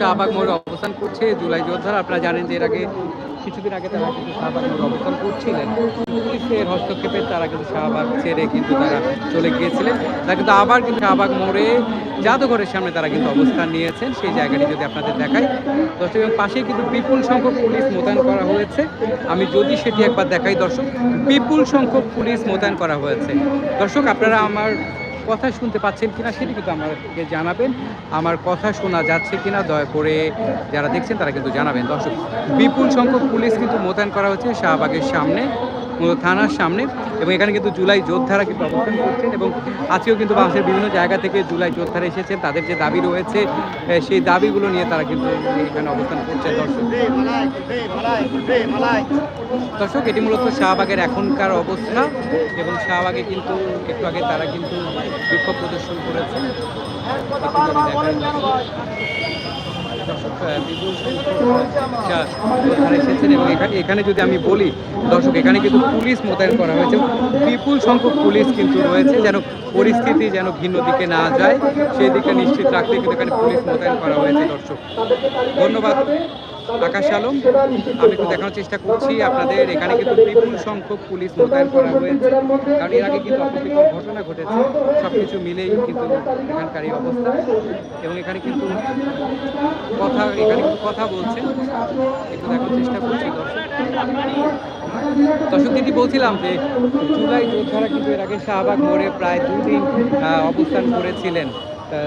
শাহবাগ মোড়ে অবস্থান করছে। জুলাই যোদ্ধারা, আপনারা জানেন যে এর আগে কিছুদিন আগে তারা কিন্তু শাহবাগ মোড়ে অবস্থান করছিলেন। পুলিশের হস্তক্ষেপে তারা কিন্তু শাহবাগ ছেড়ে কিন্তু তারা চলে গিয়েছিলেন। তারা কিন্তু আবার কিন্তু শাহবাগ মোড়ে জাদুঘরের সামনে তারা কিন্তু অবস্থান নিয়েছেন। সেই জায়গাটি যদি আপনাদের দেখাই, দর্শক, এবং পাশেই কিন্তু বিপুল সংখ্যক পুলিশ মোতায়েন করা হয়েছে। আমি যদি সেটি একবার দেখাই, দর্শক, বিপুল সংখ্যক পুলিশ মোতায়েন করা হয়েছে। দর্শক, আপনারা আমার কথা শুনতে পাচ্ছেন কিনা সেটি কিন্তু আমাকে জানাবেন। আমার কথা শোনা যাচ্ছে কিনা, দয়া করে যারা দেখছেন তারা কিন্তু জানাবেন। দর্শক, বিপুল সংখ্যক পুলিশ কিন্তু মোতায়েন করা হচ্ছে শাহবাগের সামনে। মূলত থানার সামনে এবং এখানে কিন্তু জুলাই যোদ্ধারা কিন্তু অবস্থান করছেন এবং আজকেও কিন্তু বাংলাদেশের বিভিন্ন জায়গা থেকে জুলাই যোদ্ধারা এসেছেন। তাদের যে দাবি রয়েছে সেই দাবিগুলো নিয়ে তারা কিন্তু এখানে অবস্থান করছে দর্শক দর্শক, এটি মূলত শাহবাগের এখনকার অবস্থা এবং শাহবাগে কিন্তু একটু আগে তারা কিন্তু বিক্ষোভ প্রদর্শন করেছে। এখানে এখানে যদি আমি বলি, দর্শক, এখানে কিন্তু পুলিশ মোতায়েন করা হয়েছে বিপুল সংখ্যক পুলিশ কিন্তু রয়েছে, যেন পরিস্থিতি যেন ভিন্ন দিকে না যায়। সেই দিকে নিশ্চিত রাখতে কিন্তু এখানে পুলিশ মোতায়েন করা হয়েছে, দর্শক। ধন্যবাদ। আকাশ আলম, আমি একটু দেখানোর চেষ্টা করছি। আপনাদের এখানে কিন্তু বিপুল সংখ্যক পুলিশ মোতায়েন করা হয়েছে। কারণ এর আগে কিন্তু ঘটনা ঘটেছে। সব কিছু মিলেই কিন্তু এখানকার এই অবস্থা। এবং এখানে কিন্তু কথা, এখানে কিন্তু কথা বলছেন একটু দেখার চেষ্টা করছি, দর্শক। দর্শক দিদি বলছিলাম যে জুলাই যোদ্ধারা কিন্তু এর আগে শাহবাগ মোড়ে প্রায় দুদিন অবস্থান করেছিলেন।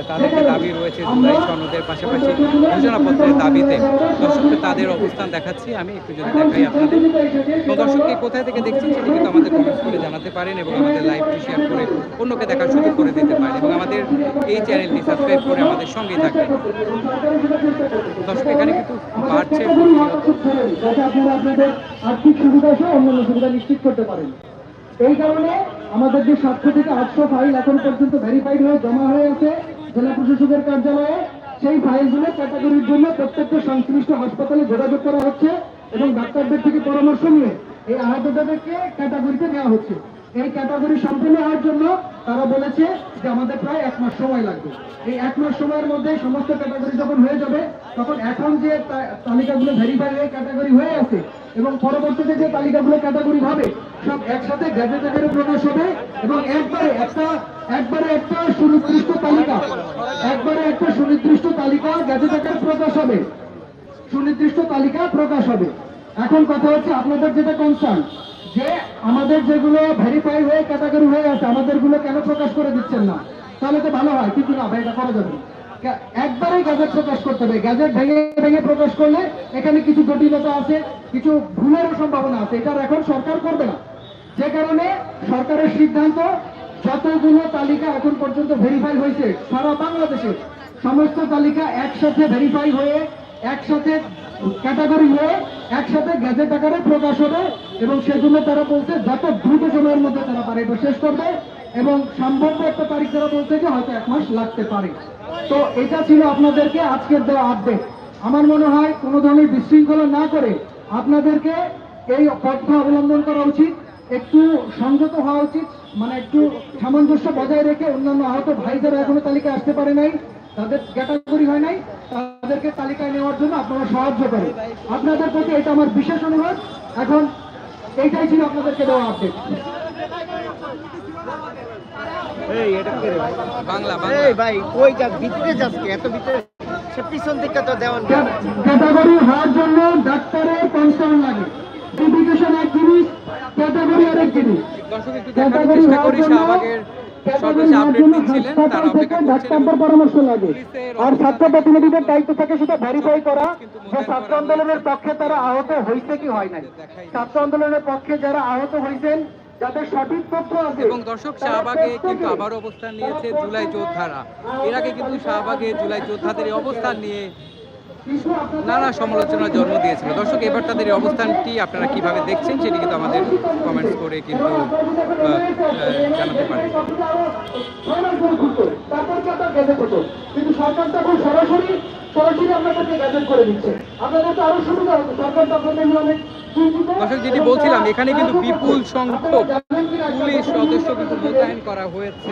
তাদের যে দাবি রয়েছে জুলাই সনদের পাশাপাশি ঘোষণাপত্রের দাবিতে। দর্শককে তাদের অবস্থান দেখাচ্ছি, আমি একটু যদি দেখাই আপনাদের। এবং দর্শককে কোথায় থেকে দেখছেন সেটি কিন্তু আমাদের কমেন্টস করে জানাতে পারেন এবং আমাদের লাইভটি শেয়ার করে অন্যকে দেখার সুযোগ করে দিতে পারেন এবং আমাদের এই চ্যানেলটি সাবস্ক্রাইব করে আমাদের সঙ্গেই থাকবেন। দর্শক, এখানে কিন্তু বাড়ছে। আর্থিক সুবিধা সহ অন্যান্য সুবিধা নিশ্চিত করতে পারেন। এই কারণে আমাদের যে সাতশো থেকে আটশো ফাইল এখন পর্যন্ত ভেরিফাইড হয়ে জমা হয়ে আছে জেলা প্রশাসকের কার্যালয়ে, সেই ফাইলগুলো ক্যাটাগরির জন্য প্রত্যেকটা সংশ্লিষ্ট হাসপাতালে যোগাযোগ করা হচ্ছে এবং ডাক্তারদের থেকে পরামর্শ নিয়ে এই আহতদেরকে ক্যাটাগরিতে নেওয়া হচ্ছে। এই ক্যাটাগরি সম্পূর্ণ হওয়ার জন্য তারা বলেছে যে আমাদের প্রায় এক মাস সময় লাগবে। এই এক মাস সময়ের মধ্যে সমস্ত ক্যাটাগরি যখন হয়ে যাবে, তখন এখন যে তালিকাগুলো ভেরিফাই হয়ে ক্যাটাগরি হয়ে আছে এবং পরবর্তীতে যে তালিকাগুলো ক্যাটাগরি হবে সব একসাথে গ্যাজেট আকারে প্রকাশ হবে এবং একবারে একটা একবারে একটা সুনির্দিষ্ট তালিকা, একবারে একটা সুনির্দিষ্ট তালিকা গ্যাজেট আকারে প্রকাশ হবে। সুনির্দিষ্ট তালিকা প্রকাশ হবে। এখন কথা হচ্ছে আপনাদের যেটা কনসার্ন যে আমাদের যেগুলো ভেরিফাই হয়ে ক্যাটাগরি হয়ে আছে, আমাদেরগুলো কেন প্রকাশ করে দিচ্ছেন না? তাহলে তো ভালো হয়, কিন্তু না ভাই, এটা করা যাবে একবারে গ্যাজেট প্রকাশ করতে হবে। গ্যাজেট ভেঙে ভেঙে প্রকাশ করলে এখানে কিছু জটিলতা আছে, কিছু ভুলেরও সম্ভাবনা আছে এটা এখন সরকার করবে না। যে কারণে সরকারের সিদ্ধান্ত যতগুলো তালিকা এখন পর্যন্ত ভেরিফাই হয়েছে, সারা বাংলাদেশে সমস্ত তালিকা একসাথে ভেরিফাই হয়ে, একসাথে ক্যাটাগরি হয়ে, একসাথে গ্যাজেট আকারে প্রকাশ হবে এবং সেজন্য তারা বলছে যত দ্রুত সময়ের মধ্যে তারা পারে এটা শেষ করবে এবং সম্ভাব্য একটা তারিখ তারা বলছে যে হয়তো এক মাস লাগতে পারে। তো এটা ছিল আপনাদেরকে আজকের দেওয়া আপডেট আমার মনে হয় কোনো ধরনের বিশৃঙ্খলা না করে আপনাদেরকে এই পথটা অবলম্বন করা উচিত। একটু সংযত হওয়া উচিত মানে একটু সামঞ্জস্য বজায় রেখে অন্যান্য আহত ভাই যারা এখনও তালিকায় আসতে পারে নাই তাদের ক্যাটাগরি হয় নাই তাদেরকে তালিকায় নেওয়ার জন্য আপনারা সাহায্য করেন। আপনাদের প্রতি এটা আমার বিশেষ অনুরোধ এখন এইটাই ছিল আপনাদেরকে দেওয়া আপডেট বাংলা ভাই ওই যা ভিতরে যাচ্ছে এত ভিতরে সে পিছন দিকটা তো দেওয়ান না। ক্যাটাগরি হওয়ার জন্য ডাক্তারের কনসার্ন লাগে। ভেরিফিকেশন এক জিনিস ক্যাটাগরি আরেক জিনিস। দর্শক একটু দেখানোর চেষ্টা করি শাহবাগের সর্বশেষ আপডেট দিচ্ছিলেন তারা অপেক্ষা করছেন পরামর্শ লাগে। আর ছাত্র প্রতিনিধিদের দায়িত্ব থাকে সেটা ভেরিফাই করা যে ছাত্র আন্দোলনের পক্ষে তারা আহত হয়েছে কি হয় নাই। ছাত্র আন্দোলনের পক্ষে যারা আহত হয়েছেন সঠিক তথ্য আছে এবং দর্শক শাহবাগে কিন্তু আবার অবস্থান নিয়েছে জুলাই যোদ্ধারা। এর আগে কিন্তু শাহবাগে জুলাই যোদ্ধাদের অবস্থান নিয়ে নানা সমালোচনার জন্ম দিয়েছিল। দর্শক, এবার তাদের এই অবস্থানটি আপনারা কীভাবে দেখছেন সেটি কিন্তু আমাদের কমেন্টস করে কিন্তু জানাতে পারেন। সরাসরি সরাসরি আপনাদের আপনাদেরকে গ্যাজেট করে দিচ্ছে। আপনাদের তো আরও সুবিধা হতো সরকার তো আপনাদের অনেক দর্শক যেটি বলছিলাম এখানে কিন্তু বিপুল সংখ্যক পুলিশ সদস্য কিন্তু মোতায়েন করা হয়েছে।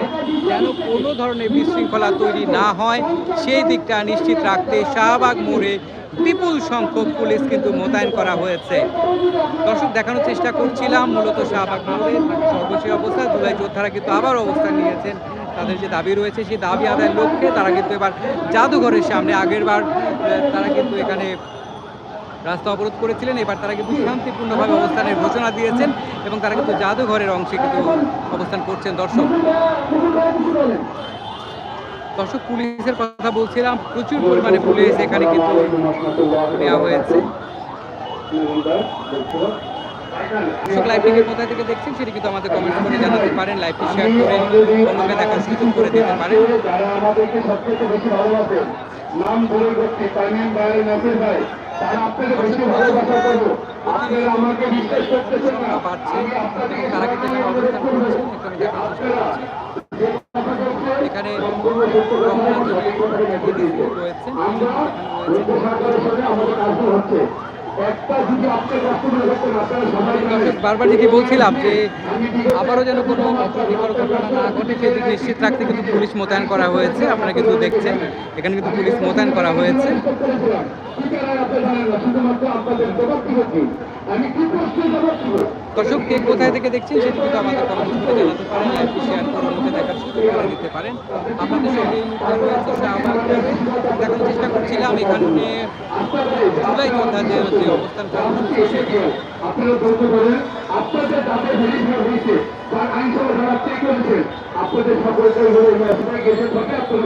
যেন কোনো ধরনের বিশৃঙ্খলা তৈরি না হয় সেই দিকটা নিশ্চিত রাখতে শাহবাগ মোড়ে বিপুল সংখ্যক পুলিশ কিন্তু মোতায়েন করা হয়েছে। দর্শক দেখানোর চেষ্টা করছিলাম মূলত শাহবাগ মোড়ে সর্বশেষ অবস্থা জুলাই যোদ্ধারা কিন্তু আবার অবস্থান নিয়েছেন। তাদের যে দাবি রয়েছে সেই দাবি আদায়ের লক্ষ্যে তারা কিন্তু এবার জাদুঘরের সামনে আগেরবার আহ, তারা কিন্তু এখানে রাস্তা অবরোধ করেছিলেন। এবার তারা কিন্তু শান্তিপূর্ণভাবে অবস্থানের ঘোষণা দিয়েছেন এবং তারা কিন্তু জাদুঘরের অংশে কিন্তু অবস্থান করছেন দর্শক। দর্শক পুলিশের কথা বলছিলাম প্রচুর পরিমাণে পুলিশ এখানে কিন্তু নেওয়া হয়েছে। দর্শক লাইভটিকে কোথায় থেকে দেখছেন সেটি কিন্তু আমাদের কমেন্ট করে জানাতে পারেন লাইভটি শেয়ার করে অন্যকে দেখার সুযোগ করে দিতে পারেন। যারা আমাদেরকে সবচেয়ে বেশি ভালোবাসেন নাম ধরে করছি তামিম ভাই নাসির ভাই তারা আপনাকে বেশি ভালোবাসা করব। আপনারা আমাকে বিশ্বাস করতেছেন না। বাড়ছে এবং তারা কিন্তু এখানে অবস্থান করছেন একটু দেখার চেষ্টা করছি এখানে রয়েছে। বারবার যেটি বলছিলাম যে আবারও যেন কোনো অপ্রীতিকর ঘটনা না ঘটে সেদিক নিশ্চিত রাখতে কিন্তু পুলিশ মোতায়েন করা হয়েছে আপনারা কিন্তু দেখছেন। এখানে কিন্তু পুলিশ মোতায়েন করা হয়েছে। দর্শক, কে কোথায় থেকে দেখছেন সেটি কিন্তু আমাদের কমেন্ট করে জানাতে পারেন মুখে দেখার সুযোগ করে দিতে পারেন। আপনাদের সঙ্গে দেখানোর চেষ্টা করছিলাম, এখানে জুলাই যোদ্ধাদের যে অবস্থান আপনাদের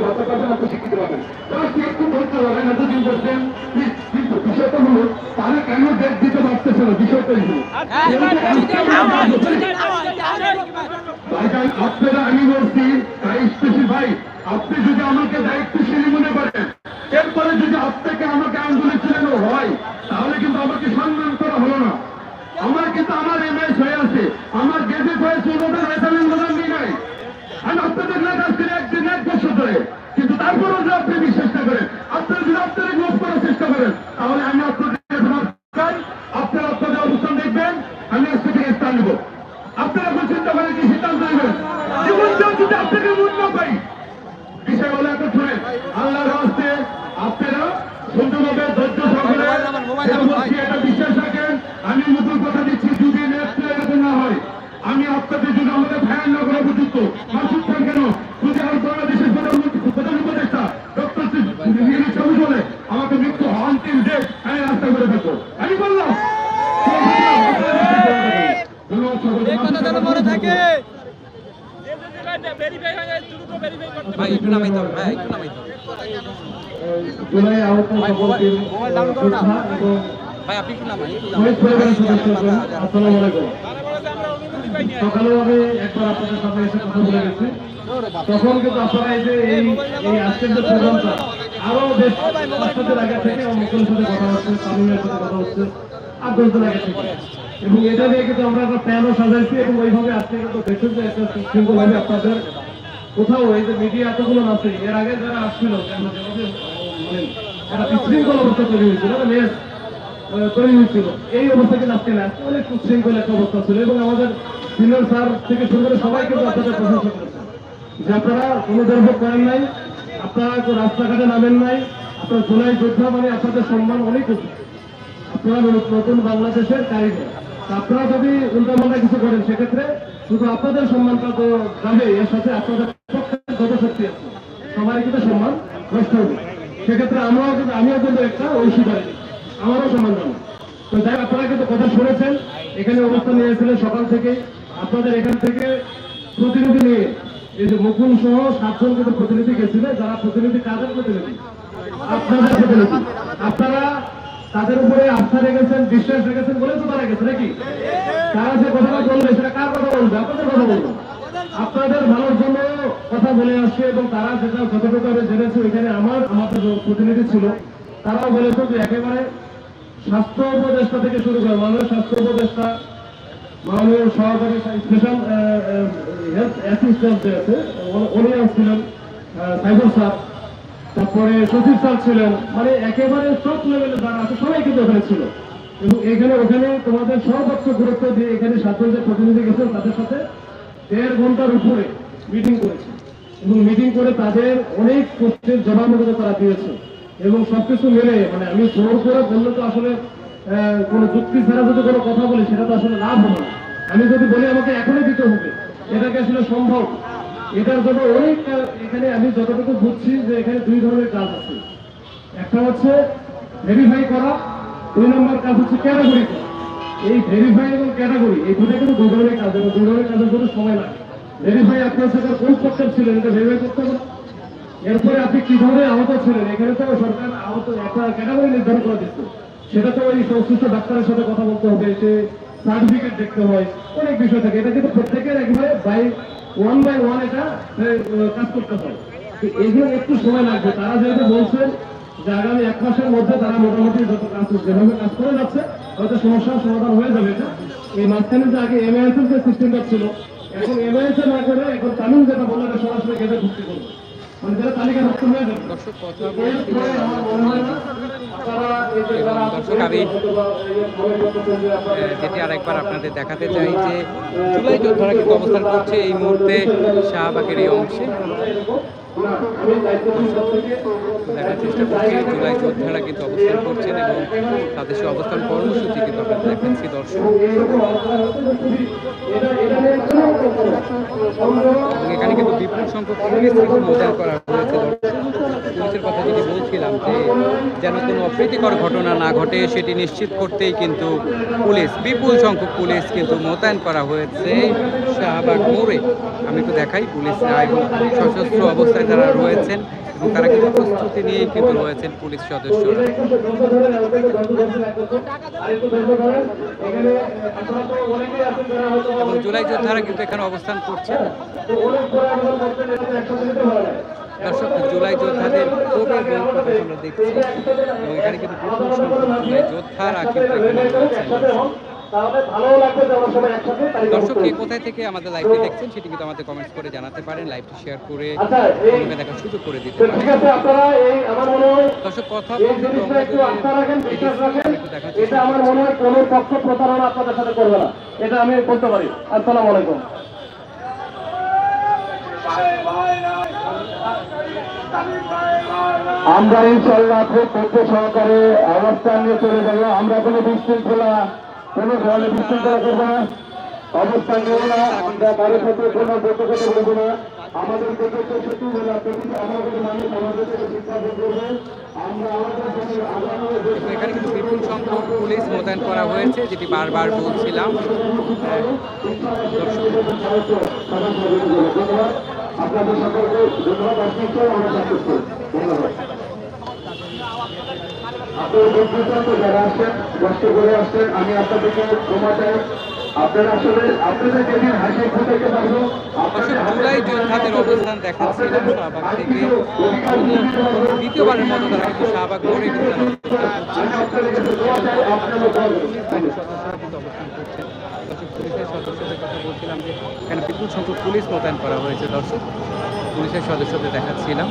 আপনাদের পাবেন আপনি শিক্ষিত পাবেন আপনারা আমি বলছি তাই ভাই আপনি যদি আমাকে দায়িত্বশীল মনে করেন এরপরে যদি আপনাকে আমাকে আন্দোলন চালানো হয় তাহলে কিন্তু আমাকে সম্মান করা হলো না আমার কিন্তু আমার এমএস হয়ে আছে আমার গেজেট হয়েছে ওনাদের হয়তো আমি অনুদান দিই নাই আমি আপনাদের না কাজ করে একদিন এক বছর ধরে কিন্তু তারপরেও যদি আপনি বিশ্বাস না করেন আপনারা যদি আপনারা গ্রোথ করার চেষ্টা করেন তাহলে আমি আপনাদের কাছে মাফ চাই আপনারা আপনাদের অবস্থান দেখবেন আমি আজকে থেকে স্থান নেব আপনারা এখন চিন্তা করেন কি সিদ্ধান্ত নেবেন জীবনটাও যদি আপনাকে মূল্য পাই বিষয় হলো এখন শুনেন আল্লাহর হস্তে আপনারা সুন্দরভাবে ধৈর্য সহকারে মোবাইল নাম্বার, মোবাইল এটা নাম্বার, বলছি, এটা বিশ্বাস রাখেন আমি নতুন কথা দিচ্ছি যদি নেত্রে এরকম না হয় আমি আপনাদের যদি আমাদের ফ্যান না করা উপযুক্ত মাসুদ খান কেন যদি আর বাংলাদেশের প্রধানমন্ত্রী প্রধান উপদেষ্টা ডক্টর সবুজ বলে আমাকে মৃত্যু অন্তিম ডেট আমি রাস্তা করে থাকব আমি বললাম ধন্যবাদ সকলকে। ভাই একটু নামাই দাও ভাই একটু নামাই দাও জুলাই আহত ভাই, সকলকে মোবাইল- মোবাইল ডাউন করো না। শ্রদ্ধা এবং ভাই আপনি একটু নামাই একটু শহীদ পরিবারের সদস্যগণ নামাই আসসালামু আলাইকুম সকালেও আমি একবার আপনাদের সামনে এসে কথা বলে গেছি। তখন কিন্তু আপনারা এই যে এই এই আজকের যে প্রোগ্রামটা আরও বেশ পাঁচ সাতের থেকে মুখের সাথে কথা হচ্ছে তামিমের সাথে কথা হচ্ছে আর দশ দিন থেকে। এবং এটা নিয়ে কিন্তু আমরা একটা প্ল্যানও সাজাইছি এবং ওইভাবে আজকে কিন্তু দেখছেন যে একটা শৃঙ্খলভাবে আপনাদের কোথাও এই যে মিডিয়া এতগুলো আছে এর আগে যারা আসছিল মানে একটা বিশৃঙ্খল অবস্থা তৈরি হয়েছিল আহ, তৈরি হয়েছিল। এই অবস্থা কিন্তু আজকে না অনেক সুশৃঙ্খল একটা অবস্থা ছিল এবং আমাদের সিনিয়র স্যার থেকে শুরু করে সবাই কিন্তু আপনাদের প্রশংসা করেছে যে আপনারা কোনো দুর্ভোগ করেন নাই, আপনারা রাস্তাঘাটে নামেন নাই, আপনারা জুলাই যোদ্ধা মানে আপনাদের সম্মান অনেক উঁচু আপনারা নতুন বাংলাদেশের কারিগর। আপনারা যদি উল্টাপাল্টা কিছু করেন, সেক্ষেত্রে শুধু আপনাদের সম্মানটা তো যাবে, এর সাথে আপনাদের যত শক্তি আছে, সবারই কিন্তু সম্মান নষ্ট হবে। সেক্ষেত্রে আমরাও কিন্তু, আমিও কিন্তু একটা ঐশী ঐশীদারি আমারও সম্মান জানো তো যাই আপনারা কিন্তু কথা শুনেছেন, এখানে অবস্থান নিয়েছিলেন সকাল থেকে। আপনাদের এখান থেকে প্রতিনিধি নিয়ে, এই যে মুকুল সহ সাতজন কিন্তু প্রতিনিধি গেছিল, যারা প্রতিনিধি কাদের প্রতিনিধি? আপনাদের প্রতিনিধি। আপনারা তাদের উপরে আস্থা রেখেছেন, বিশ্বাস রেখেছেন বলে তো তারা গেছে, নাকি? তারা যে কথাটা বলবে, সেটা কার কথা বলবে? আপনাদের কথা বলবে আপনাদের ভালোর জন্য কথা বলে আসছে এবং তারা যেটা আমি জেনেছি ওইখানে আমার, আমাদের প্রতিনিধি ছিল। তারাও বলেছে যে একেবারে স্বাস্থ্য উপদেষ্টা থেকে শুরু করে মাননীয় স্বাস্থ্য উপদেষ্টা মাননীয় সহকারী স্পেশাল হেলথ অ্যাসিস্ট্যান্ট যে আছে উনি- আসছিলেন আহ, সাইবুল স্যার তারপরে সচিব স্যার ছিলেন মানে একেবারে সব লেভেলে যারা আছে সবাই কিন্তু ওখানে ছিল। এবং এখানে ওখানে তোমাদের সর্বোচ্চ গুরুত্ব দিয়ে এখানে সাতজন যে প্রতিনিধি গেছেন তাদের সাথে দেড় ঘণ্টার উপরে মিটিং করেছে। এবং মিটিং করে তাদের অনেক প্রশ্নের জবাব তারা দিয়েছে। এবং সবকিছু মিলে মানে আমি জোর করে বললে তো আসলে কোনো যুক্তি ছাড়া যদি কোনো কথা বলি, সেটা তো আসলে লাভ হবে আমি যদি বলি আমাকে এখনই দিতে হবে, এটাকে আসলে সম্ভব। এটার জন্য অনেক এখানে আমি যতটুকু বুঝছি যে এখানে দুই ধরনের কাজ আছে। একটা হচ্ছে ভেরিফাই করা, দুই নম্বর কাজ হচ্ছে ক্যাটাগরি করা। এই ভেরিফাই এবং ক্যাটাগরি এই দুটো কিন্তু দুই ধরনের কাজ এবং দুই ধরনের কাজের জন্য সময় লাগে। ভেরিফাই আপনার তার কোন পক্ষের ছিলেন এটা ভেরিফাই করতে হবে না। এরপরে আপনি কি ধরনের আহত ছিলেন? এখানে তো সরকার আহত একটা ক্যাটাগরি নির্ধারণ করে দিচ্ছে। সেটা তো ওই সংশ্লিষ্ট ডাক্তারের সাথে কথা বলতে হবে সে সার্টিফিকেট দেখতে হয়, অনেক বিষয় থাকে। এটা কিন্তু প্রত্যেকের একবারে বাই ওয়ান বাই ওয়ান এটা কাজ করতে হয়। এগুলো একটু সময় লাগবে। তারা যেহেতু বলছেন যে আগামী এক মাসের মধ্যে তারা মোটামুটি যত কাজ যেভাবে কাজ করে যাচ্ছে, হয়তো সমস্যার সমাধান হয়ে যাবে। এটা এই মাঝখানে যে আগে এমআইএস এর যে সিস্টেমটা ছিল, এখন এমআইএস না করে এখন তামিল যেটা বলল সরাসরি গেটে ঢুকতে করবে দর্শক দর্শক আমি যেটি আরেকবার আপনাদের দেখাতে চাই যে জুলাই যোদ্ধারা কিন্তু অবস্থান করছে এই মুহূর্তে শাহবাগের এই অংশে। দেখার চেষ্টা করছি, জুলাই যোদ্ধারা কিন্তু অবস্থান করছেন এবং তাদের সে অবস্থান কর্মসূচি কিন্তু আমরা দেখাচ্ছি দর্শক। এখানে কিন্তু বিপুল সংখ্যক পুলিশ মোতায়েন করা হয়েছে দর্শক। পুলিশের কথা যদি যেন কোনো অপ্রীতিকর ঘটনা না ঘটে, সেটি নিশ্চিত করতেই কিন্তু পুলিশ, বিপুল সংখ্যক পুলিশ কিন্তু মোতায়েন করা হয়েছে শাহবাগ মোড়ে। আমি একটু দেখাই পুলিশরা এবং সশস্ত্র অবস্থায় যারা রয়েছেন এবং তারা কিন্তু প্রস্তুতি নিয়েই কিন্তু রয়েছেন পুলিশ সদস্যরা। এবং জুলাই যোদ্ধারা কিন্তু এখানে অবস্থান করছেন। দর্শক জুলাই যোদ্ধাদের বহু প্রকাশ আমরা দেখছি। এবং এখানে কিন্তু সংখ্যক জুলাই যোদ্ধারা কিন্তু এখানে রয়েছেন। দর্শক কে কোথায় থেকে আমাদের লাইভটি দেখছেন সেটি কিন্তু আমাদের কমেন্টস করে জানাতে পারেন লাইভটি শেয়ার করে অন্যকে দেখার সুযোগ করে দিতে পারেন। দর্শক কথা বলতে দেখার চেষ্টা আমার মনে হয় কোনো পক্ষ প্রতারণা আপনাদের সাথে করবে না। এটা আমি বলতে পারি। আসসালামু আলাইকুম। আমরা ইনশাল্লাহ খুব তথ্য সহকারে অবস্থান নিয়ে চলে যাব। আমরা কোনো বিশৃঙ্খলা কোনো ধরনের বিশৃঙ্খলা করব না। অবস্থান নেব না। আমরা কারোর সাথে কোনো বৈঠকতা বলব না। আমাদের দেখেছে সেতু হলো প্রতিটি আমাদের মানুষ আমাদের থেকে শিক্ষা করবে। আমরা আমাদের এখানে কিন্তু বিপুল সংখ্যক পুলিশ মোতায়েন করা হয়েছে যেটি বারবার বলছিলাম। আপনাদের সকলকে ধন্যবাদ আসছে আমরা করছি। ধন্যবাদ। আপনার বন্ধুত্ব যারা আসছেন কষ্ট করে আসছেন আমি আপনাদেরকে ক্ষমা চাই। আপনারা আসলে আপনাদের যেদিন হাসি ফুটাইতে পারব যোদ্ধাদের অবস্থান দেখাচ্ছিলাম শাহবাগ থেকে দ্বিতীয়বারের মতো তারা কিন্তু শাহবাগ কিন্তু তারা অবস্থান করছেন। পুলিশ বাহিনীর সদস্যরা কিন্তু অবস্থান করছেন দর্শক পুলিশের সদস্যদের কথা বলছিলাম যে এখানে বিপুল সংখ্যক পুলিশ মোতায়েন করা হয়েছে দর্শক। পুলিশের সদস্যদের দেখাচ্ছিলাম।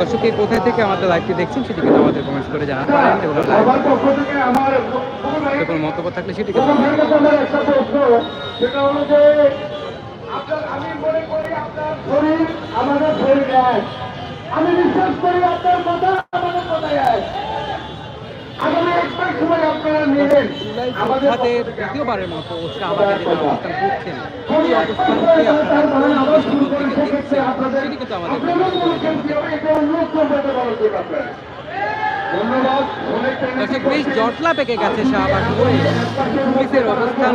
দর্শক এই কোথায় থেকে আমাদের লাইভটি দেখছেন সেটি কিন্তু আমাদের কমেন্টস করে জানাতে পারেন এবং কোনো মন্তব্য থাকলে সেটি আমি বিশ্বাস করি আপনার কথা আমাদের কথাই এক আগামী এক মাস সময় আপনারা নেবেন জুলাই আমাদের মতো অবস্থান করছেন এই থেকে সেটি কিন্তু আমাদের দর্শক বেশ জটলা পেকে গেছে শাহবাগ মোড়ে পুলিশের অবস্থান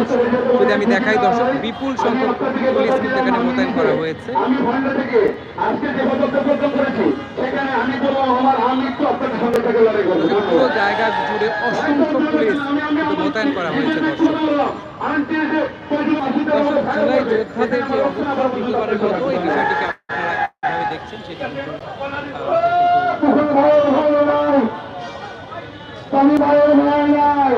যদি আমি দেখাই দর্শক বিপুল সংখ্যক পুলিশ কিন্তু এখানে মোতায়েন করা হয়েছে। পুরো জায়গা জুড়ে অসংখ্য পুলিশ কিন্তু মোতায়েন করা হয়েছে দর্শক দর্শক জুলাই যোদ্ধাদের যে অবস্থান দ্বিতীয়বারের মতো এই বিষয়টিকে আপনারা কীভাবে দেখছেন সেটি কিন্তু আহ, স্বামী ভাইয়ের ভয় নাই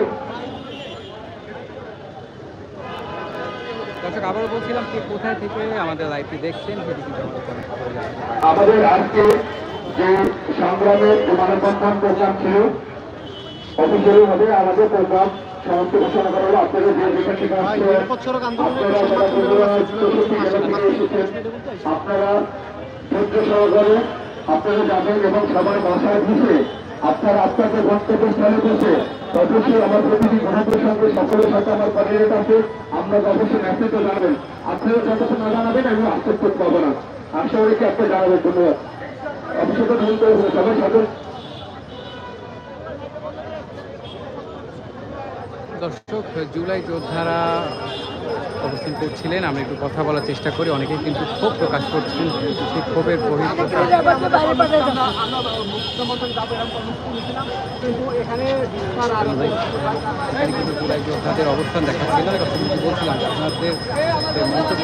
দর্শক আবারও বলছিলাম কে কোথায় থেকে আমাদের লাইভটি দেখছেন সেটি কিন্তু। আমাদের আজকে যে সংগ্রামের মানববন্ধন প্রোগ্রাম ছিল অফিসিয়ালি ভাবে আমাদের প্রোগ্রাম সমাপ্তি ঘোষণা করা হলো। আপনারা যে যেখান থেকে আপনারা ধৈর্য সহকারে আপনারা যাবেন এবং সবার বাসায় বসে আপনারা আপনাদের গন্তব্যস্থলে বসে অবশ্যই আমার প্রতিটি গণতের সঙ্গে সকলের সাথে আমার কর্ডিনেট আছে আমরা অবশ্যই মেসেজও জানাবেন আপনারা যতক্ষণ না জানাবেন আমি আশ্চর্য পারব না। আশা করি কি আপনি জানাবেন। ধন্যবাদ। দর্শক, জুলাই যোদ্ধারা অবস্থান করছিলেন। আমরা একটু কথা বলার চেষ্টা করি। অনেকেই কিন্তু ক্ষোভ প্রকাশ করছেন। সেই ক্ষোভের কিন্তু জুলাই যোদ্ধাদের অবস্থান এটা কিন্তু বলছিলাম আপনাদের মন্তব্য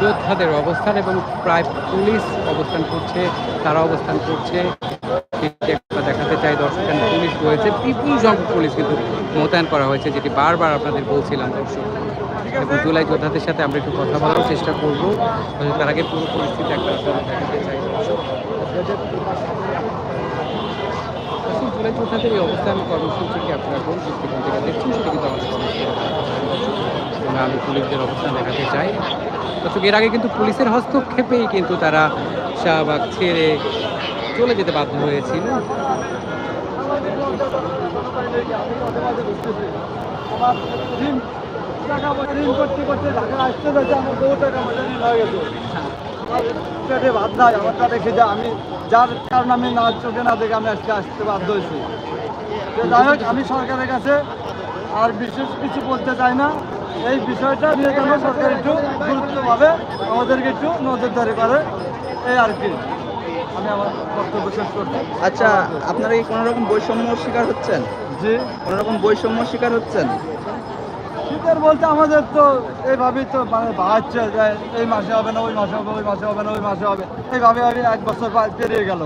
যোদ্ধাদের অবস্থান এবং প্রায় পুলিশ অবস্থান করছে তারা অবস্থান করছে। দেখাতে চাই দর্শক পুলিশ রয়েছে। বিপুল সংখ্যক পুলিশ কিন্তু মোতায়েন করা হয়েছে যেটি বারবার আপনাদের বলছিলাম দর্শক। এবং জুলাই যোদ্ধাদের সাথে আমরা একটু কথা বলার চেষ্টা করব। তার আগে পুরো পরিস্থিতি একবার আপনাদের দেখাতে চাই জুলাই যোদ্ধাদের এই অবস্থান কর্মসূচিকে আপনারা কোন দৃষ্টিকোণ থেকে দেখছেন সেটা কিন্তু আমাদের আমি পুলিশদের অবস্থান দেখাতে চাই। দর্শক, এর আগে কিন্তু পুলিশের হস্তক্ষেপেই কিন্তু তারা শাহবাগ ছেড়ে চলে যেতে বাধ্য হয়েছিল। হয়ে ভাত নাই আমারটা রেখে যা আমি যার কারণে আমি না চোখে না দেখে আমি আজকে আসতে বাধ্য হয়েছি যাই হোক, আমি সরকারের কাছে আর বিশেষ কিছু বলতে চাই না। এই বিষয়টা নিয়ে যেন সরকার একটু গুরুত্বভাবে আমাদেরকে একটু নজরদারি করে। এই আর কি। আমি আমার বক্তব্য শেষ করছি। আচ্ছা আপনারা কি কোনো রকম বৈষম্য শিকার হচ্ছেন? জি। কোনো রকম বৈষম্য শিকার হচ্ছেন? শীতের বলতে আমাদের তো এইভাবেই তো মানে বাড়ছে যে এই মাসে হবে না ওই মাসে হবে ওই মাসে হবে না ওই মাসে হবে। এইভাবে আমি এক বছর পেরিয়ে গেল।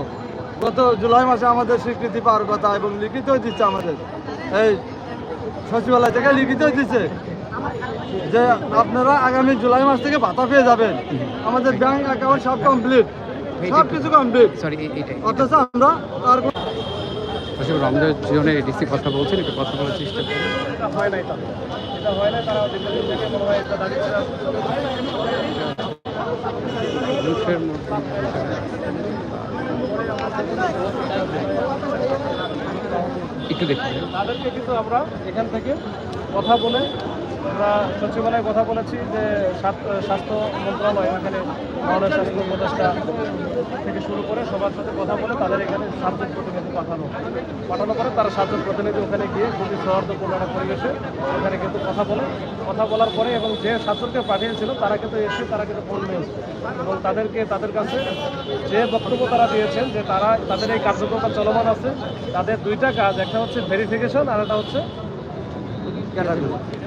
গত জুলাই মাসে আমাদের স্বীকৃতি পাওয়ার কথা এবং লিখিতই দিচ্ছে আমাদের। এই সচিবালয় থেকে লিখিতই দিচ্ছে যে আপনারা আগামী জুলাই মাস থেকে ভাতা পেয়ে যাবেন। আমাদের ব্যাংক অ্যাকাউন্ট সব কমপ্লিট সব কিছু কমপ্লিট সরি এটাই অথচ আমরা তার দর্শক রমজান জোনের ডিসি কথা বলছেন একটু কথা বলার চেষ্টা হয় নাই এটা হয় নাই তারা হয় একটা একটু দেখুন। তাদেরকে কিন্তু আমরা এখান থেকে কথা বলে আমরা সচিবালয়ে কথা বলেছি যে স্বাস্থ্য- মন্ত্রণালয় এখানে মাননীয় স্বাস্থ্য উপদেষ্টা থেকে শুরু করে সবার সাথে কথা বলে তাদের এখানে সাতজন প্রতিনিধি পাঠানো। পাঠানো পরে তারা সাতজন প্রতিনিধি ওখানে গিয়ে খুবই সৌহার্দ্যপূর্ণ একটা পরিবেশে ওখানে কিন্তু কথা বলে। কথা বলার পরে এবং যে সাতজনকে পাঠিয়েছিল তারা কিন্তু এসে তারা কিন্তু ফোন নিয়েছে এবং তাদেরকে, তাদের কাছে যে বক্তব্য তারা দিয়েছেন যে তারা, তাদের এই কার্যক্রম চলমান আছে, তাদের দুইটা কাজ, একটা হচ্ছে ভেরিফিকেশন আর একটা হচ্ছে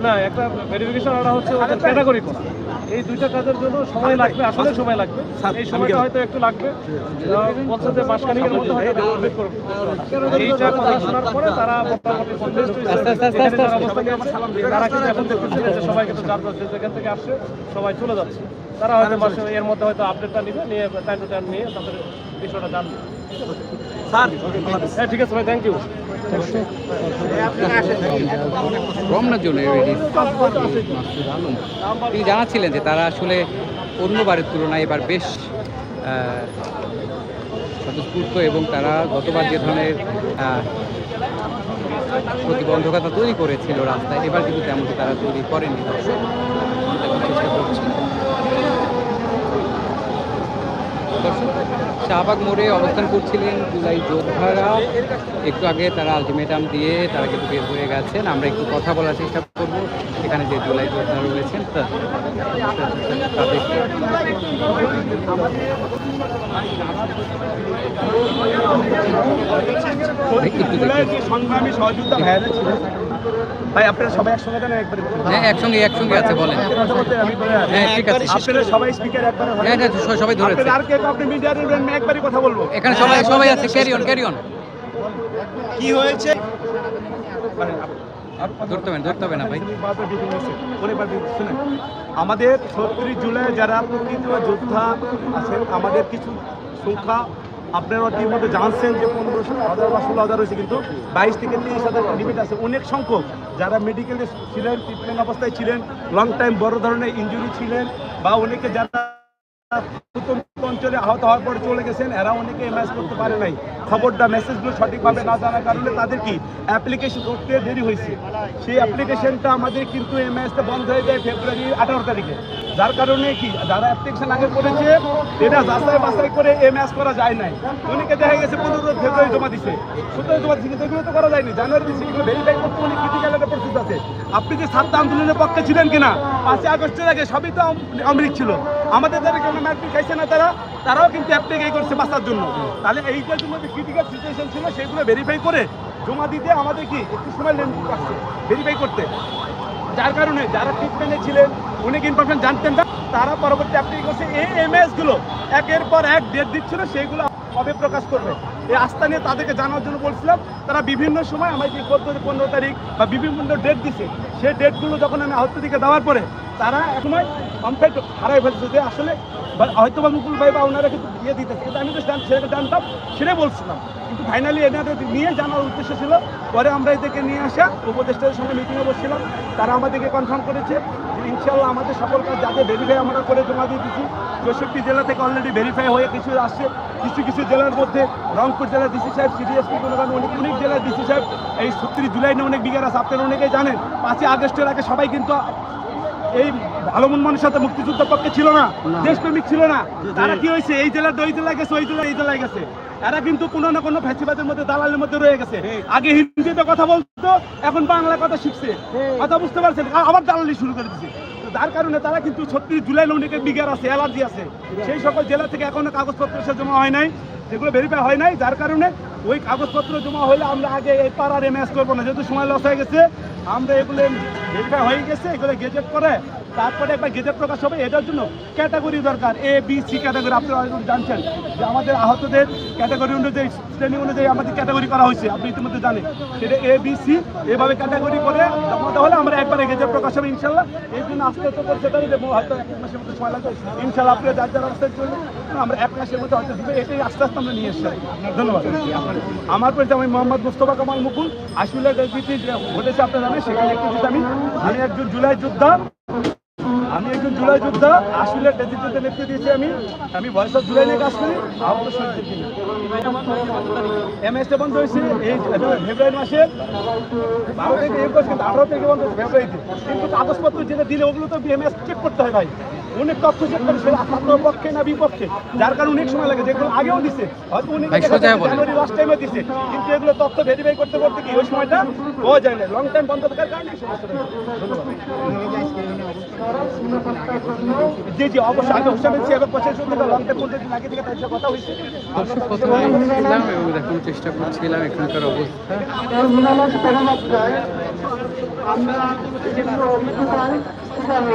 না একটা ভেরিফিকেশন হচ্ছে ওদের ক্যাটাগরি করা। এই দুইটা কাজের জন্য সময় লাগবে আসলে সময় লাগবে। এই সময়টা হয়তো একটু লাগবে। বলছে যে মাসখানেকের মধ্যে হয়তো এটা করবে। এইটা কথা শোনার পরে তারা মোটামুটি কিন্তু এখন দেখতেছে যে সবাই কিন্তু যার যার যেখান থেকে আসছে সবাই চলে যাচ্ছে। তারা হয়তো মাসে এর মধ্যে হয়তো আপডেটটা নিবে নিয়ে টাইম টু টাইম নিয়ে তাদের বিষয়টা জানবে। হ্যাঁ ঠিক আছে ভাই থ্যাংক ইউ রমনা জোনের মাসুদ আলম তিনি জানাচ্ছিলেন যে তারা আসলে অন্যবারের তুলনায় এবার বেশ স্বতঃস্ফূর্ত এবং তারা গতবার যে ধরনের প্রতিবন্ধকতা তৈরি করেছিল রাস্তায়, এবার কিন্তু তেমনটি তারা তৈরি করেনি। চেষ্টা দর্শক শাহবাগ মোড়ে অবস্থান করছিলেন জুলাই যোদ্ধারা। একটু আগে তারা আলটিমেটাম দিয়ে তারা কিন্তু বের হয়ে গেছেন। আমরা একটু কথা বলার চেষ্টা করব। এখানে যে জুলাই যোদ্ধা রয়েছেন তাদের ভাই আপনারা সবাই একসঙ্গে দেন একবারে হ্যাঁ একসঙ্গে একসঙ্গে আছে বলেন। বলে হ্যাঁ ঠিক আছে। আপনারা সবাই স্পিকার একবারে হ্যাঁ হ্যাঁ সবাই ধরেছে। আপনারা আর কে আপনি মিডিয়ার আমি একবারই কথা বলব। এখানে সবাই সবাই আছে। ক্যারি অন ক্যারি অন কি হয়েছে? ধরতে হবে না, ধরতে হবে না ভাই। আমাদের ছত্রিশ জুলাই যারা প্রকৃত যোদ্ধা আছেন আমাদের কিছু সংখ্যা আপনারা ইতিমধ্যে জানছেন যে পনেরোশো হাজার বা ষোলো হাজার রয়েছে কিন্তু বাইশ থেকে তিরিশ হাজার লিমিট আছে। অনেক সংখ্যক যারা মেডিকেলে ছিলেন ট্রিটমেন্ট অবস্থায় ছিলেন লং টাইম বড় ধরনের ইঞ্জুরি ছিলেন, বা অনেকে যারা অঞ্চলে আহত হওয়ার পরে চলে গেছেন। এরা অনেকে এমএস করতে পারে নাই। খবরটা মেসেজগুলো সঠিকভাবে না জানার কারণে তাদের কি অ্যাপ্লিকেশন করতে দেরি হয়েছে? সেই অ্যাপ্লিকেশনটা আমাদের কিন্তু এমএসটা বন্ধ হয়ে যায় ফেব্রুয়ারি আঠারো তারিখে। যার কারণে কি? যারা অ্যাপ্লিকেশন আগে করেছে এটা যাচাই বাছাই করে এমএস করা যায় নাই। অনেকে দেখা গেছে পনেরো ফেব্রুয়ারি জমা দিছে। সতেরো জমা দিচ্ছে এগুলো তো করা যায়নি। জানুয়ারি এগুলো ভেরিফাই করতে অনেক ক্রিটিক্যাল একটা প্রসেস আছে। আপনি যে ছাত্র আন্দোলনের পক্ষে ছিলেন কিনা? পাঁচই আগস্টের আগে সবই তো অমৃত ছিল। আমাদের যারা কেন ম্যাট্রিক খাইছে না তারা, তারাও কিন্তু অ্যাপ্লিকাই করছে বাঁচার জন্য। তাহলে এইটার জন্য যে ক্রিটিক্যাল সিচুয়েশন ছিল, সেগুলো ভেরিফাই করে জমা দিতে আমাদের কি একটু সময় লেনদেন ভেরিফাই করতে যার কারণে যারা ট্রিটমেন্টে ছিলেন অনেক ইনফরমেশন জানতেন না। তারা পরবর্তী অ্যাপ্লিক করছে, এই এসগুলো একের পর এক ডেট দিচ্ছিল সেইগুলো কবে প্রকাশ করবে। এই আস্থা নিয়ে তাদেরকে জানার জন্য বলছিলাম, তারা বিভিন্ন সময় আমাকে চোদ্দ পনেরো তারিখ বা বিভিন্ন ডেট দিছে, সেই ডেটগুলো যখন আমি আহত দিকে দেওয়ার পরে তারা এক সময় কমপ্লিট হারাই ফেলছে যে আসলে হয়তো বা মুকুল ভাই বা ওনারা কিন্তু দিয়ে দিতেছে। কিন্তু আমি তো সেটা জানতাম, সেটাই বলছিলাম। কিন্তু ফাইনালি এনাদের নিয়ে জানার উদ্দেশ্য ছিল, পরে আমরা এদেরকে নিয়ে আসা উপদেষ্টাদের সঙ্গে মিটিংয়ে বসছিলাম, তারা আমাদেরকে কনফার্ম করেছে। ইনশাল্লাহ আমাদের সকল কাজ যাতে ভেরিফাই আমরা করে জমা দিয়ে দিচ্ছি চৌষট্টি জেলা থেকে অলরেডি ভেরিফাই হয়ে কিছু আসছে। কিছু কিছু জেলার মধ্যে, রংপুর জেলার ডিসি সাহেব সিডিএসপি অনেক অনেক জেলার ডিসি সাহেব, এই সত্তরি জুলাই নিয়ে অনেক বিঘার আছে। আপনারা অনেকেই জানেন, পাঁচই আগস্টের আগে সবাই কিন্তু এই ভালো মন মানুষের সাথে মুক্তিযুদ্ধের পক্ষে ছিল না দেশপ্রেমিক ছিল না। তারা কি হয়েছে? এই জেলার ওই জেলায় গেছে ওই জেলায় এই জেলায় গেছে। এরা কিন্তু কোনো না কোনো ফ্যাসিবাদের মধ্যে দালালের মধ্যে রয়ে গেছে। আগে হিন্দিতে কথা বলতো এখন বাংলা কথা শিখছে। কথা বুঝতে পারছেন? আবার দালালি শুরু করে দিচ্ছে তো যার কারণে তারা কিন্তু ছত্রিশ জুলাই অনেকের বিঘার আছে অ্যালার্জি আছে। সেই সকল জেলা থেকে এখনও কাগজপত্র এসে জমা হয় নাই। যেগুলো ভেরিফাই হয় নাই, যার কারণে ওই কাগজপত্র জমা হলে আমরা আগে এই পাড়ার এমএস করব না, যেহেতু সময় লস হয়ে গেছে, আমরা এগুলো ভেরিফাই হয়ে গেছে, এগুলো গেজেট করে তারপরে একটা গেজেট প্রকাশ হবে, এটার জন্য ক্যাটাগরি দরকার এ বি সি ক্যাটাগরি আপনারা জানছেন যে আমাদের আহতদের ক্যাটাগরি অনুযায়ী, শ্রেণি অনুযায়ী আমাদের ক্যাটাগরি করা হয়েছে, আপনি ইতিমধ্যে জানেন। সেটা এ বি সি এভাবে ক্যাটাগরি করে জমা দেওয়া হলে আমরা একবারে গেজেট প্রকাশ হবে, ইনশাল্লাহ। এই জন্য আস্তে আস্তে পারি যে হয়তো এক মাসের মধ্যে সময় লাগবে। ইনশাল্লাহ আপনারা যার যার অবস্থায় চলবে আমরা এক মাসের মধ্যে হয়তো দিবে, এটাই আস্তে আস্তে আমরা নিয়ে এসছি। ধন্যবাদ। আমার পরিচয় আমি মোহাম্মদ মুস্তফা কামাল মুকুল আসলে যে ঘটেছে আপনারা জানেন, সেখানে একটু আমি আমি একজন জুলাই যোদ্ধা। আমি একজন জুলাই যোদ্ধা আসলে নেতৃত্বে নেতৃত্ব দিয়েছি আমি। আমি ভয়েস অফ জুলাই নিয়ে কাজ করি। এমএসটা বন্ধ হয়েছে, এই ফেব্রুয়ারি মাসের বারো থেকে একুশ আঠারো থেকে বন্ধ ফেব্রুয়ারিতে। কিন্তু কাগজপত্র যেটা দিলে, ওগুলো তো বিএমএস চেক করতে হয় ভাই। অনেক তথ্য চেক করে সেটা আপনার পক্ষে না বিপক্ষে। যার কারণে অনেক সময় লাগে যেগুলো আগেও দিছে। হয়তো উনি ভাই, সোজা জানুয়ারি লাস্ট টাইমে দিছে। কিন্তু এগুলো তথ্য ভেরিফাই করতে করতে কি ওই সময়টা পাওয়া যায় না। লং টাইম বন্ধ থাকার কারণে এই সমস্যাটা হয়েছে। ধন্যবাদ জি জি অবশ্যই। আমি হোসেন ছি এবং প্রশাসন লং টাইম পর্যন্ত আগে থেকে তার কথা হয়েছে। দর্শক কথা বলছিলাম এবং দেখানোর চেষ্টা করছিলাম এখানকার অবস্থা। আমরা